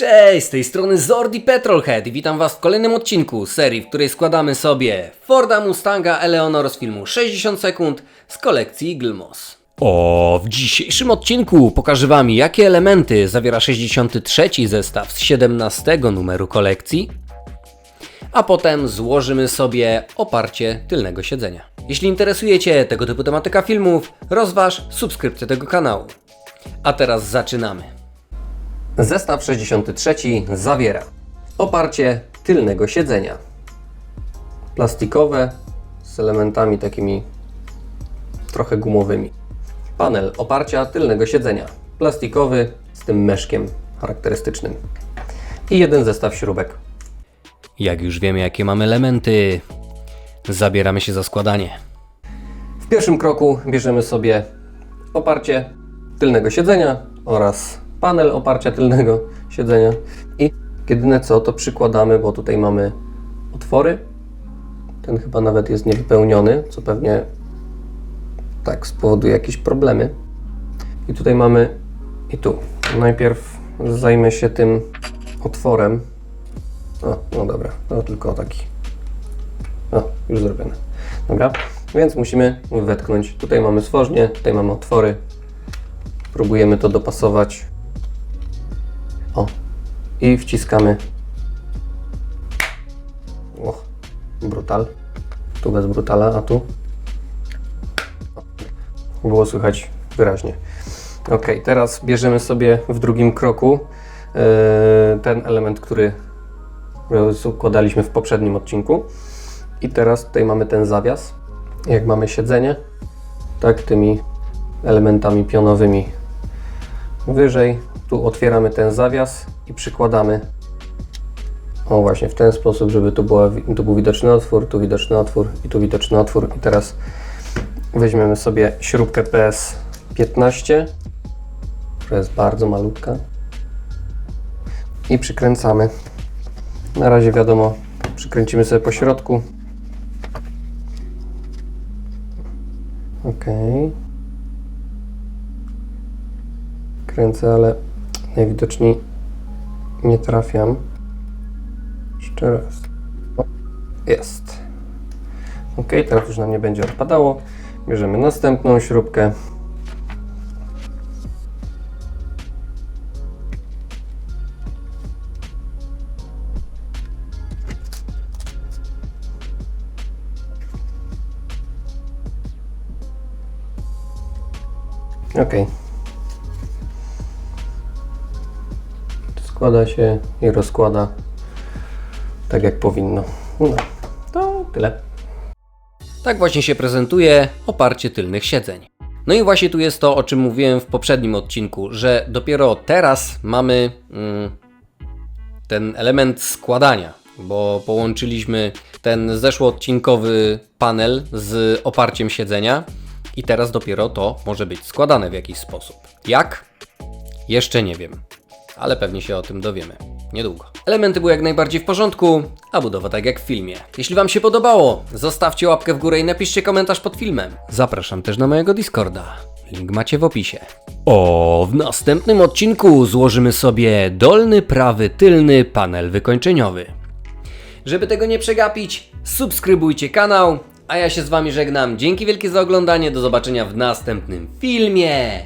Cześć, z tej strony Zordi Petrolhead i witam Was w kolejnym odcinku serii, w której składamy sobie Forda Mustanga Eleonor z filmu 60 sekund z kolekcji Eagle Moss. O, w dzisiejszym odcinku pokażę Wam jakie elementy zawiera 63 zestaw z 17 numeru kolekcji, a potem złożymy sobie oparcie tylnego siedzenia. Jeśli interesuje Cię tego typu tematyka filmów, rozważ subskrypcję tego kanału. A teraz zaczynamy. Zestaw 63 zawiera oparcie tylnego siedzenia. Plastikowe z elementami takimi trochę gumowymi. Panel oparcia tylnego siedzenia. Plastikowy z tym meszkiem charakterystycznym. I jeden zestaw śrubek. Jak już wiemy, jakie mamy elementy, zabieramy się za składanie. W pierwszym kroku bierzemy sobie oparcie tylnego siedzenia oraz panel oparcia tylnego siedzenia i jedyne co to przykładamy, bo tutaj mamy otwory. Ten chyba nawet jest niewypełniony, co pewnie tak spowoduje jakieś problemy. I tutaj mamy i tu. Najpierw zajmę się tym otworem. O, no dobra, to tylko taki. O, już zrobione. Dobra, więc musimy wetknąć. Tutaj mamy stworznie, tutaj mamy otwory. Próbujemy to dopasować. I wciskamy. O, brutal. Tu bez brutala, a tu. Było słychać wyraźnie. Ok, teraz bierzemy sobie w drugim kroku e, ten element, który układaliśmy w poprzednim odcinku. I teraz tutaj mamy ten zawias. Jak mamy siedzenie, tak tymi elementami pionowymi wyżej. Tu otwieramy ten zawias i przykładamy. O właśnie w ten sposób, żeby tu, była, tu był widoczny otwór, tu widoczny otwór i tu widoczny otwór. I teraz weźmiemy sobie śrubkę PS15, która jest bardzo malutka i przykręcamy. Na razie wiadomo, przykręcimy sobie po środku. Ok. Kręcę, ale najwidoczniej nie trafiam. Jeszcze raz. O, jest. Ok, teraz już nam nie będzie odpadało. Bierzemy następną śrubkę. Ok. Składa się i rozkłada tak jak powinno. No, to tyle. Tak właśnie się prezentuje oparcie tylnych siedzeń. No i właśnie tu jest to, o czym mówiłem w poprzednim odcinku, że dopiero teraz mamy mm, ten element składania, bo połączyliśmy ten zeszłoodcinkowy panel z oparciem siedzenia i teraz dopiero to może być składane w jakiś sposób. Jak? Jeszcze nie wiem, ale pewnie się o tym dowiemy niedługo. Elementy były jak najbardziej w porządku, a budowa tak jak w filmie. Jeśli Wam się podobało, zostawcie łapkę w górę i napiszcie komentarz pod filmem. Zapraszam też na mojego Discorda. Link macie w opisie. O, w następnym odcinku złożymy sobie dolny, prawy, tylny panel wykończeniowy. Żeby tego nie przegapić, subskrybujcie kanał, a ja się z Wami żegnam. Dzięki wielkie za oglądanie, do zobaczenia w następnym filmie.